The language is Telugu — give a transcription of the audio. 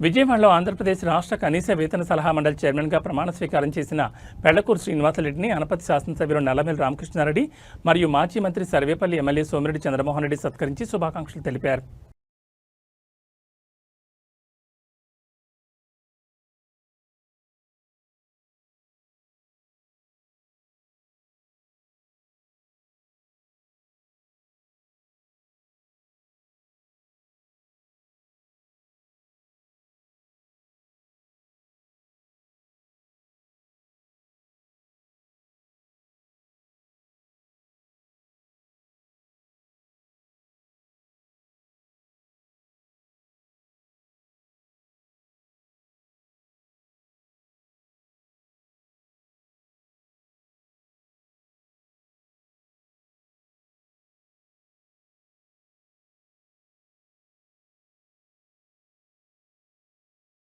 విజయవాడలో ఆంధ్రప్రదేశ్ రాష్ట్ర కనీస వేతన సలహా మండలి చైర్మన్గా ప్రమాణ స్వీకారం చేసిన పెళ్ళకూరు శ్రీనివాసరెడ్డిని అనపతి శాసనసభ్యులు నల్లమేల్ రామకృష్ణారెడ్డి మరియు మాజీ మంత్రి సర్వేపల్లి ఎమ్మెల్యే సోమిరెడ్డి చంద్రమోహన్ రెడ్డి సత్కరించి శుభాకాంక్షలు తెలిపారు.